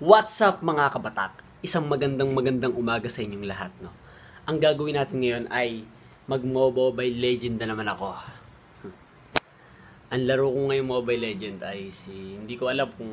What's up mga kabatak? Isang magandang magandang umaga sa inyong lahat, no? Ang gagawin natin ngayon ay mag-Mobile Legend na naman ako. Ang laro ko ngayon Mobile Legend ay si... Hindi ko alam kung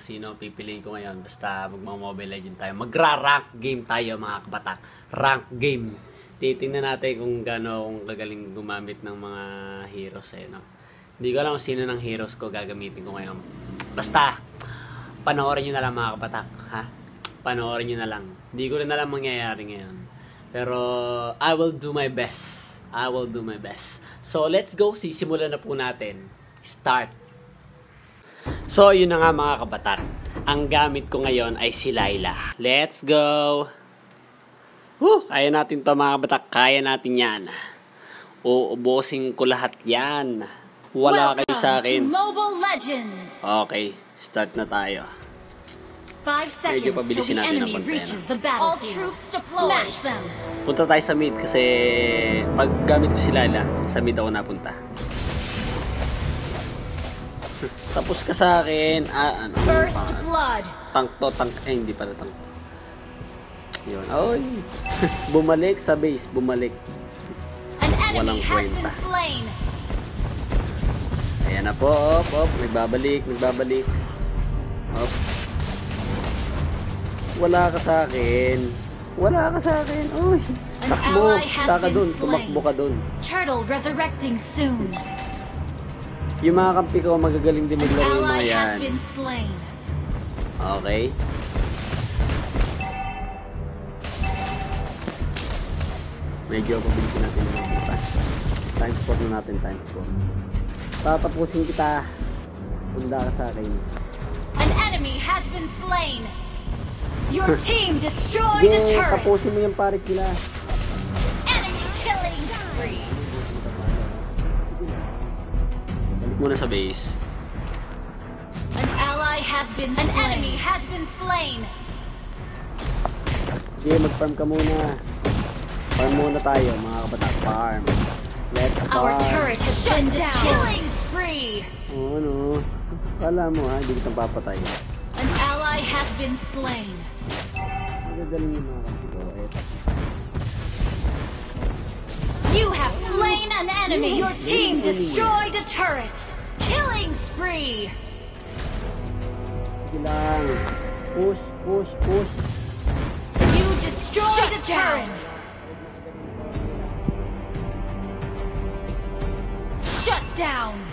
sino pipiliin ko ngayon. Basta mag-Mobile Legend tayo. Magra-rank game tayo mga kabatak. Rank game. Titingnan natin kung gaano kung kagaling gumamit ng mga heroes eh, no? Hindi ko alam kung sino ng heroes ko gagamitin ko ngayon. Basta, panoorin nyo na lang mga kapatak, ha? Panoorin nyo na lang. Hindi ko rin alam mangyayari ngayon. Pero, I will do my best. I will do my best. So, let's go. Sisimulan na po natin. Start. So, yun na nga mga kabatat. Ang gamit ko ngayon ay si Laila. Let's go! Woo! Kaya natin to mga kabatak. Kaya natin yan. Uubusin ko lahat yan. Wala kayo sa akin. Welcome Mobile Legends. Okay, start na tayo. Five seconds till pabilisin the natin ang enemy konti, reaches no? the battlefield. All troops deployed. Smash them. Punta tayo sa mid kasi pag gamit ko si Lala, sa mid ako napunta. Tapos ka sa akin. Ah, ano, ano First pa? blood. Tank to, tank. Eh, hindi pala tank. Yun. Oy. bumalik sa base, bumalik. An enemy Walang has kwenta. been slain. Ayan na po, op, op. Nagbabalik, nagbabalik. Op. Wala ka sa akin. Wala ka sa akin. Uy. Takbo. Taka slain. Tumakbo ka dun. Turtle resurrecting soon. Yung mga kampi ko, magagaling din maglaro yung mga yan. Okay. Medyo pabilisin natin yung mga. Time spot na natin, time spot. Tatapusin kita. Punta ka sa akin. An enemy has been slain. Your team destroyed a Yeah, turret. tapusin mo yung pares nila. Enemy killing spree. Balik muna sa base. An ally has been An enemy has been slain. Sige, mag-farm ka muna. Farm muna tayo, mga kabatak. Farm. Let's farm. Our turret has been destroyed. Killing spree. Oo, ano. Kala mo ha, hindi kitang papatay. An ally has been slain. Magagaling yung mga kampi. Eto. You have slain an enemy. Your team destroyed a turret. Killing spree. Sige lang. Push, push, push. You destroyed a turret. Shut down.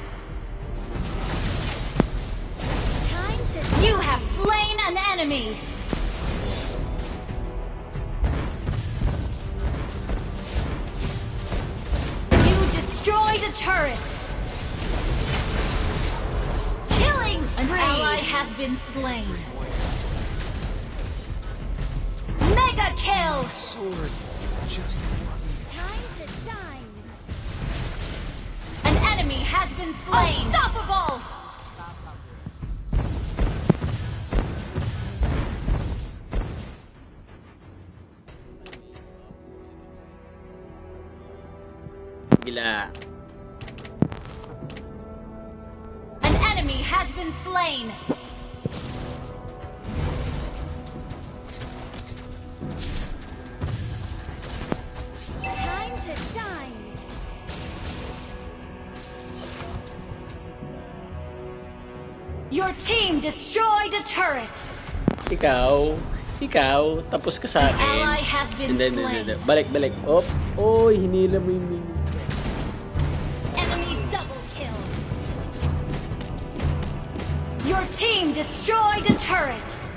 You have slain an enemy. You destroyed a turret. Killing spree. An ally has been slain. Mega kill. sword just wasn't Time to shine. An enemy has been slain. Unstoppable. Your team destroyed a turret. Ikaw, ikaw, tapos ka sa akin. ally has been And then, then, then, balik, balik. Op. Oy, hinila mo yung. Enemy double kill. Your team destroyed a turret.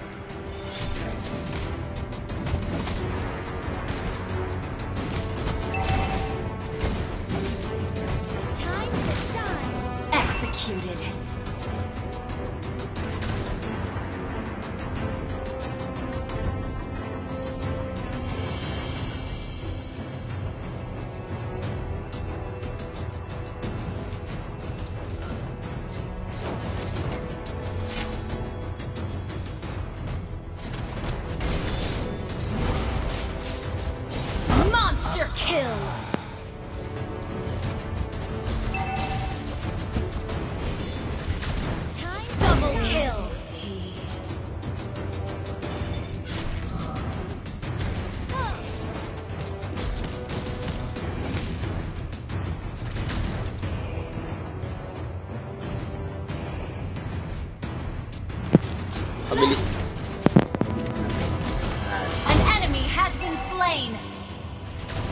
Slain.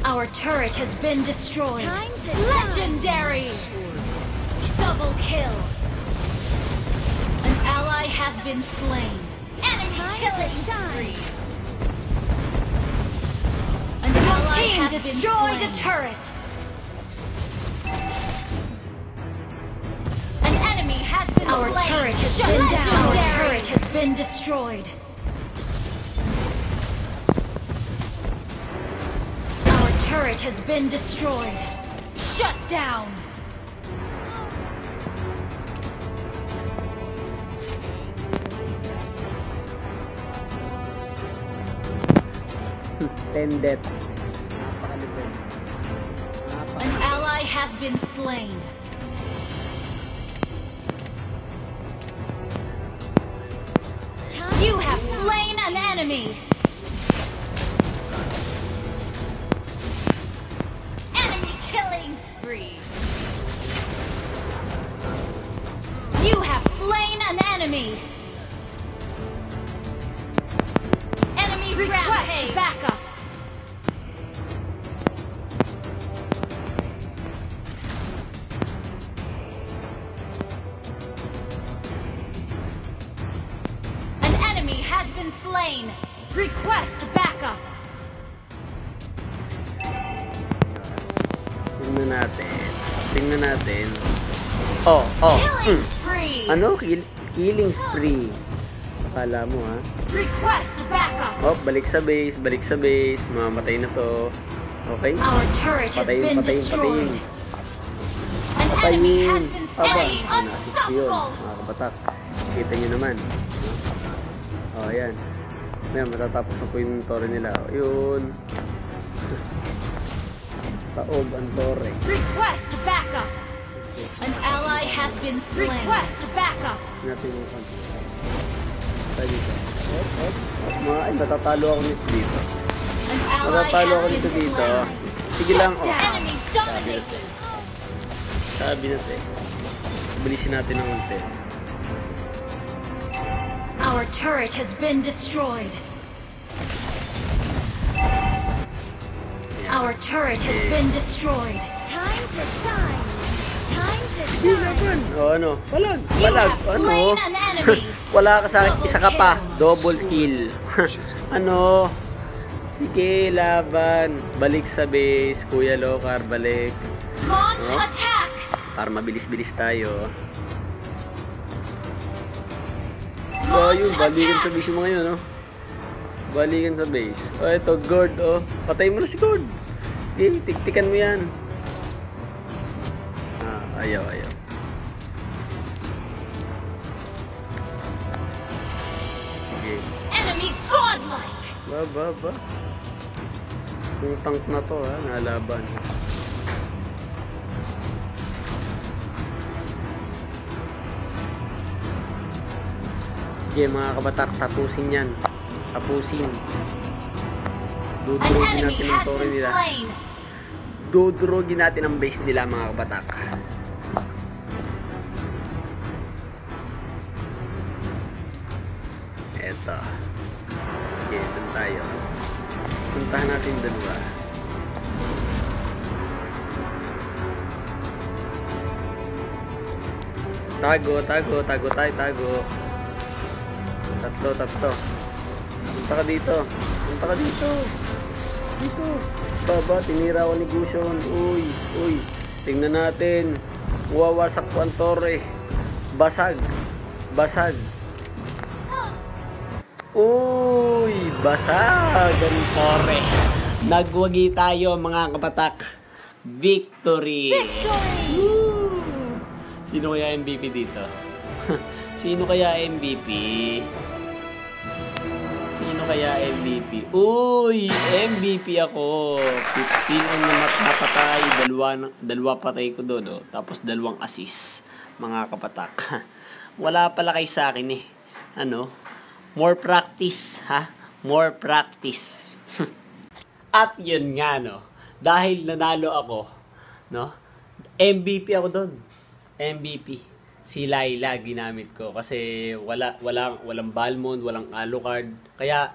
Our turret has been destroyed. Time to shine. Legendary. Double kill. An ally has been slain. Enemy killing spree. An ally team has destroyed been a turret. An enemy has been Our slain. turret has Shut been down. down. Our turret has been destroyed. Turret has been destroyed. Shut down. Tendet. An ally has been slain. You have slain an. Enemy enemy. Enemy request backup. An enemy has been slain. Request backup. Tingnan natin. Tingnan natin. Oh, oh. Killing Mm. spree. Ano? Kill killing spree. Akala mo ha? Request backup. Oh, balik sa base, balik sa base. Mamatay na to. Okay? Our turret has Patayin, been patayin, destroyed. patayin. An enemy has been slain. assist ko yun, Unstoppable. mga kabatak. Kita nyo naman. Oh, ayan. Ayan, matatapos na po yung tore nila. Yun. Taob ang tore. Request backup. An ally has been slain. Request backup. natin yung konti. Tayo dito. Hop, hop, hop. Mga, ay, natatalo ako nito dito. An Natatalo ako nito been dito. Sige lang, oh. down. Enemy dominated. Sabi natin. Bilisin natin ng konti. Our turret has been destroyed. Our turret has been destroyed. Time to shine. O ano? Walag. have Ano? Wala ka sa akin. Double Isa ka pa. kill. Double kill. ano? Sige, laban. Balik sa base. Kuya Lokar, balik. Launch Oh. attack. Para mabilis-bilis tayo. Launch Ayun, balikan sa base yung mga yun, no? Balikan sa base. O, oh, ito, guard, oh. Patay mo na si guard. Okay, tiktikan mo yan. Ah, ayaw, ayaw. Ba, ba, ba. Yung tank na to, ha, nalaban. Sige, mga kabatak, tapusin yan. Tapusin. Enemy natin ang been nila. Dudurugin natin ang base nila, mga kabatak. Tayo. Puntahan natin dalawa. Tago, tago, tago tayo, tago. Tatlo, tatlo. Punta ka dito. Punta ka dito. Dito. Baba, tinira ko ni Gushon. Uy, uy. Tingnan natin. Wawasak po ang torre. Basag. Basag. Uy, basag ang torre. Nagwagi tayo mga kapatak. Victory! Woo! Sino kaya MVP dito? Sino kaya MVP? Sino kaya MVP? Uy! MVP ako! 15 ang napatay, dalawa, dalawa patay ko doon, oh. tapos dalawang assist, mga kapatak. Wala pala kayo sa akin eh. Ano? More practice, ha? More practice. At yun nga, no? Dahil nanalo ako, no? MVP ako doon. MVP. si Laila ginamit ko kasi wala walang walang Balmond, walang Alucard. Kaya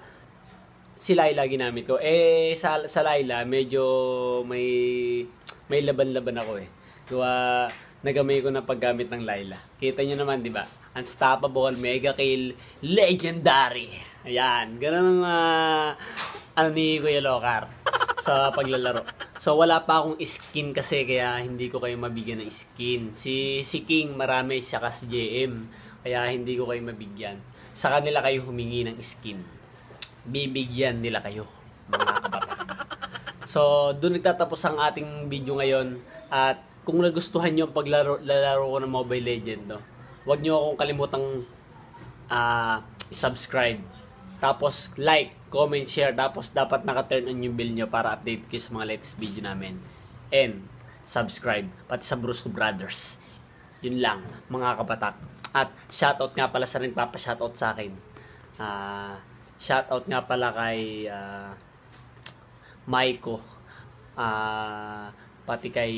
si Laila ginamit ko. Eh sa sa Laila medyo may may laban-laban ako eh. Kaya nagamay ko na paggamit ng Laila. Kita nyo naman, di ba? Unstoppable, Mega Kill, Legendary. Ayan, ganun ang uh, ano ni Kuya Lokar sa paglalaro. So wala pa akong skin kasi kaya hindi ko kayo mabigyan ng skin. Si si King marami siya si JM kaya hindi ko kayo mabigyan. Sa kanila kayo humingi ng skin. Bibigyan nila kayo mga kabataan. So doon nagtatapos ang ating video ngayon at kung nagustuhan nyo ang paglaro lalaro ko ng Mobile Legend, no, huwag nyo akong kalimutang uh, subscribe. Tapos like, comment, share. Tapos dapat naka-turn on yung bell nyo para update kayo sa mga latest video namin. And subscribe. Pati sa Brusco Brothers. Yun lang, mga kapatak. At shoutout nga pala sa rin papa-shoutout sa akin. Uh, shoutout nga pala kay uh, Maiko. Ah... Uh, pati kay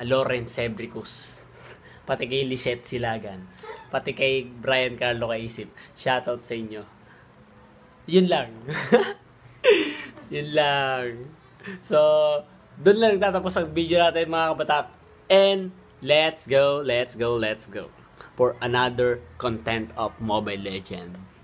uh, Lawrence Sebricus, pati kay Lisette Silagan, pati kay Brian Carlo Kaisip. Shoutout sa inyo. Yun lang. Yun lang. So, doon lang tatapos ang video natin mga kabatak. And, let's go, let's go, let's go. For another content of Mobile Legend.